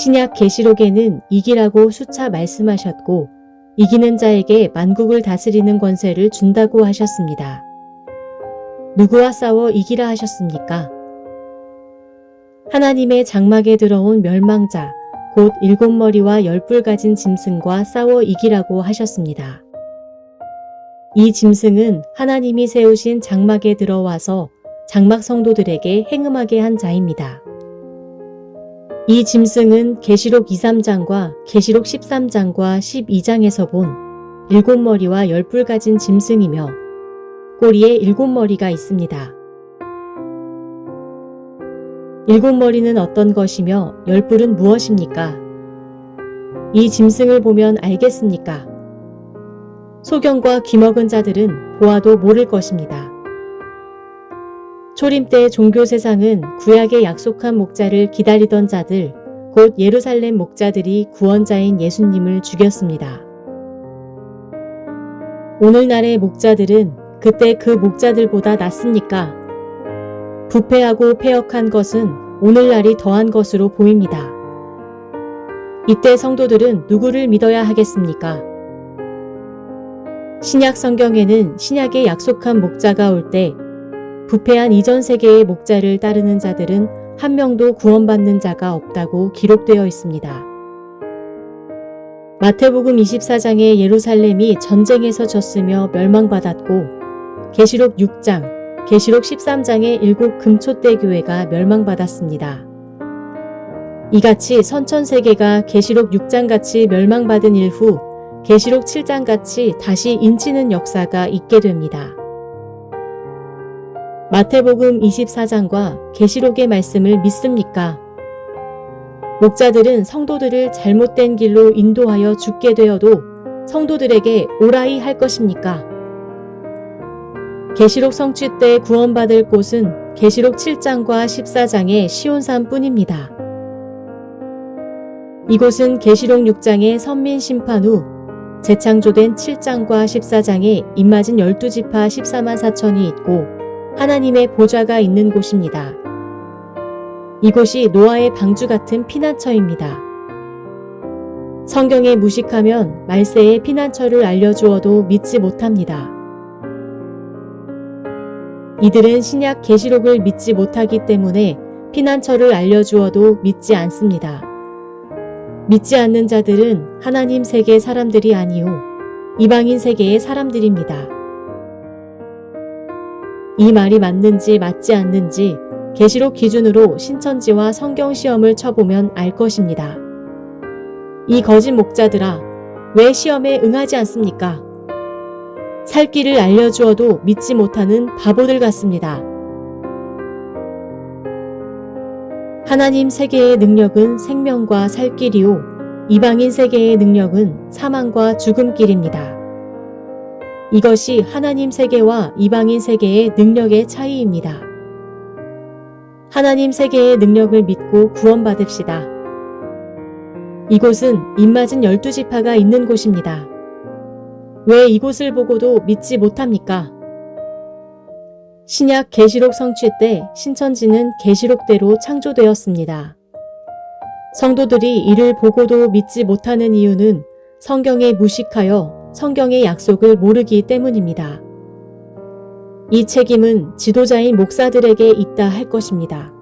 신약 계시록에는 이기라고 수차 말씀하셨고 이기는 자에게 만국을 다스리는 권세를 준다고 하셨습니다. 누구와 싸워 이기라 하셨습니까? 하나님의 장막에 들어온 멸망자, 곧 일곱 머리와 열뿔 가진 짐승과 싸워 이기라고 하셨습니다. 이 짐승은 하나님이 세우신 장막에 들어와서 장막 성도들에게 행음하게 한 자입니다. 이 짐승은 계시록 2, 3장과 계시록 13장과 12장에서 본 일곱 머리와 열뿔 가진 짐승이며 꼬리에 일곱 머리가 있습니다. 일곱 머리는 어떤 것이며 열뿔은 무엇입니까? 이 짐승을 보면 알겠습니까? 소경과 귀먹은 자들은 보아도 모를 것입니다. 초림 때 종교 세상은 구약의 약속한 목자를 기다리던 자들, 곧 예루살렘 목자들이 구원자인 예수님을 죽였습니다. 오늘날의 목자들은 그때 그 목자들보다 낫습니까? 부패하고 폐역한 것은 오늘날이 더한 것으로 보입니다. 이때 성도들은 누구를 믿어야 하겠습니까? 신약 성경에는 신약의 약속한 목자가 올때 부패한 이전 세계의 목자를 따르는 자들은 한 명도 구원받는 자가 없다고 기록되어 있습니다. 마태복음 24장에 예루살렘이 전쟁에서 졌으며 멸망받았고 계시록 6장, 계시록 13장의 일곱 금초대 교회가 멸망받았습니다. 이같이 선천 세계가 계시록 6장 같이 멸망받은 일후 계시록 7장 같이 다시 인치는 역사가 있게 됩니다. 마태복음 24장과 계시록의 말씀을 믿습니까? 목자들은 성도들을 잘못된 길로 인도하여 죽게 되어도 성도들에게 오라이 할 것입니까? 계시록 성취 때 구원받을 곳은 계시록 7장과 14장의 시온산뿐입니다. 이곳은 계시록 6장의 선민 심판 후 재창조된 7장과 14장에 입맞은 12지파 14만 4천이 있고 하나님의 보좌가 있는 곳입니다. 이곳이 노아의 방주 같은 피난처입니다. 성경에 무식하면 말세의 피난처를 알려주어도 믿지 못합니다. 이들은 신약 계시록을 믿지 못하기 때문에 피난처를 알려주어도 믿지 않습니다. 믿지 않는 자들은 하나님 세계 사람들이 아니요 이방인 세계의 사람들입니다. 이 말이 맞는지 맞지 않는지 계시록 기준으로 신천지와 성경 시험을 쳐보면 알 것입니다. 이 거짓 목자들아, 왜 시험에 응하지 않습니까? 살 길을 알려주어도 믿지 못하는 바보들 같습니다. 하나님 세계의 능력은 생명과 살 길이요, 이방인 세계의 능력은 사망과 죽음 길입니다. 이것이 하나님 세계와 이방인 세계의 능력의 차이입니다. 하나님 세계의 능력을 믿고 구원받읍시다. 이곳은 입맞은 열두 지파가 있는 곳입니다. 왜 이곳을 보고도 믿지 못합니까? 신약 계시록 성취 때 신천지는 계시록대로 창조되었습니다. 성도들이 이를 보고도 믿지 못하는 이유는 성경에 무식하여 성경의 약속을 모르기 때문입니다. 이 책임은 지도자인 목사들에게 있다 할 것입니다.